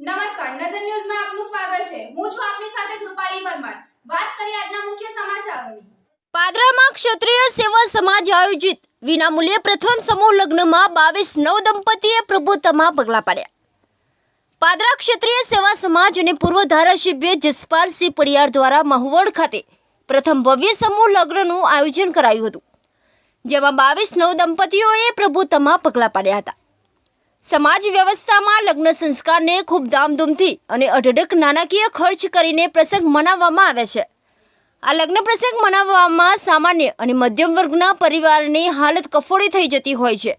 નમસ્કાર, નજર ન્યૂઝમાં આપનું સ્વાગત છે. હું છું આપની સાથે કૃપાલી પરમાર. વાત કરીએ આજના મુખ્ય સમાચારોની. પાદરામાં ક્ષત્રિય સેવા સમાજ આયોજિત. વિનામૂલ્યે પ્રથમ સમૂહ લગ્નમાં બાવીસ નવ દંપતીએ પ્રભુત્વમાં પગલાં પાડ્યા. પાદરા ક્ષત્રિય સેવા સમાજ અને પૂર્વ ધારાસભ્ય જસપાલસિંહ પડિયાર દ્વારા મહુવડ ખાતે પ્રથમ ભવ્ય સમૂહ લગ્નનું આયોજન કરાયું હતું, જેમાં બાવીસ નવ દંપતીઓએ પ્રભુત્વમાં પગલાં પાડ્યા હતા. સમાજ વ્યવસ્થામાં લગ્ન સંસ્કારને ખૂબ ધામધૂમથી અને અઢળક નાણાકીય ખર્ચ કરીને પ્રસંગ મનાવવામાં આવે છે. આ લગ્ન પ્રસંગ મનાવવામાં સામાન્ય અને મધ્યમ વર્ગના પરિવારની હાલત કફોડી થઈ જતી હોય છે.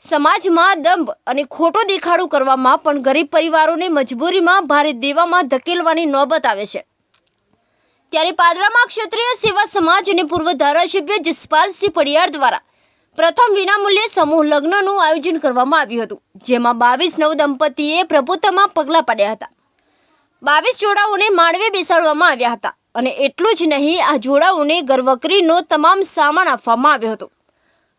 સમાજમાં દંભ અને ખોટો દેખાડો કરવામાં પણ ગરીબ પરિવારોને મજબૂરીમાં ભારે દેવામાં ધકેલવાની નોબત આવે છે. ત્યારે પાદરામાં ક્ષત્રિય સેવા સમાજ અને પૂર્વ ધારાસભ્ય જસપાલસિંહ પડિયાર દ્વારા પ્રથમ વિનામૂલ્યે સમૂહ લગ્નનું આયોજન કરવામાં આવ્યું હતું, જેમાં બાવીસ નવ દંપતીએ પ્રભુત્વમાં પગલાં પાડ્યા હતા. બાવીસ જોડાઓને માળવે બેસાડવામાં આવ્યા હતા અને એટલું જ નહીં, આ જોડાઓને ગર્વકરીનો તમામ સામાન આપવામાં આવ્યો હતો.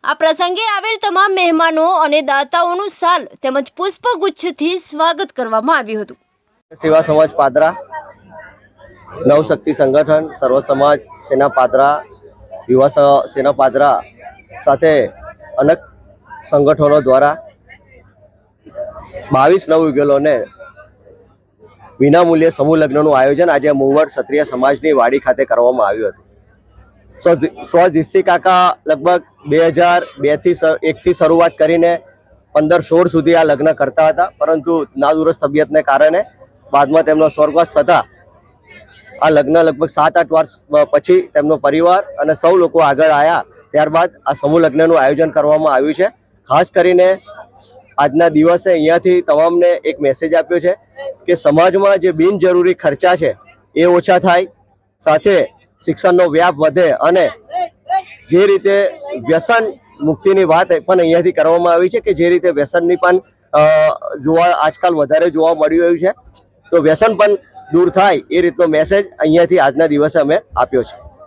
આ પ્રસંગે આવેલ તમામ મહેમાનો અને દાતાઓનું સાલ તેમજ પુષ્પગુચ્છથી સ્વાગત કરવામાં આવ્યું હતું. સેવા સમાજ પાદરા, નવશક્તિ સંગઠન, સર્વ સમાજ સેના પાદરા, યુવા સેના પાદરા સાથે અનેક સંગઠનો દ્વારા બાવીસ નવયુગલોને વિનામૂલ્યે સમૂહ લગ્નનું આયોજન આજે મુવડ ક્ષત્રિય સમાજની વાડી ખાતે કરવામાં આવ્યું હતું. સ્વ જીસી કાકા લગભગ બે હજાર બેથી એકથી શરૂઆત કરીને પંદર સોળ સુધી આ લગ્ન કરતા હતા, પરંતુ નાદુરસ્ત તબિયતને કારણે બાદમાં તેમનો સ્વર્ગવાસ થતા આ લગ્ન લગભગ સાત, આઠ વર્ષ પછી તેમનો પરિવાર અને સૌ લોકો આગળ આવ્યા ત્યારબાદ આ સમૂહ લગ્નનું આયોજન કરવામાં આવ્યું છે. ખાસ કરીને આજના દિવસે અહીંયાથી તમામને એક મેસેજ આપ્યો છે કે સમાજમાં જે બિનજરૂરી ખર્ચા છે એ ઓછા થાય, સાથે શિક્ષણનો વ્યાપ વધે અને જે રીતે વ્યસન મુક્તિની વાત પણ અહીંયાથી કરવામાં આવી છે કે જે રીતે વ્યસનની પણ જોવા આજકાલ વધારે જોવા મળી રહ્યું છે. તો વ્યસન પણ દૂર થાય એ રીતનો મેસેજ અહીંયાથી આજના દિવસે અમે આપ્યો છે.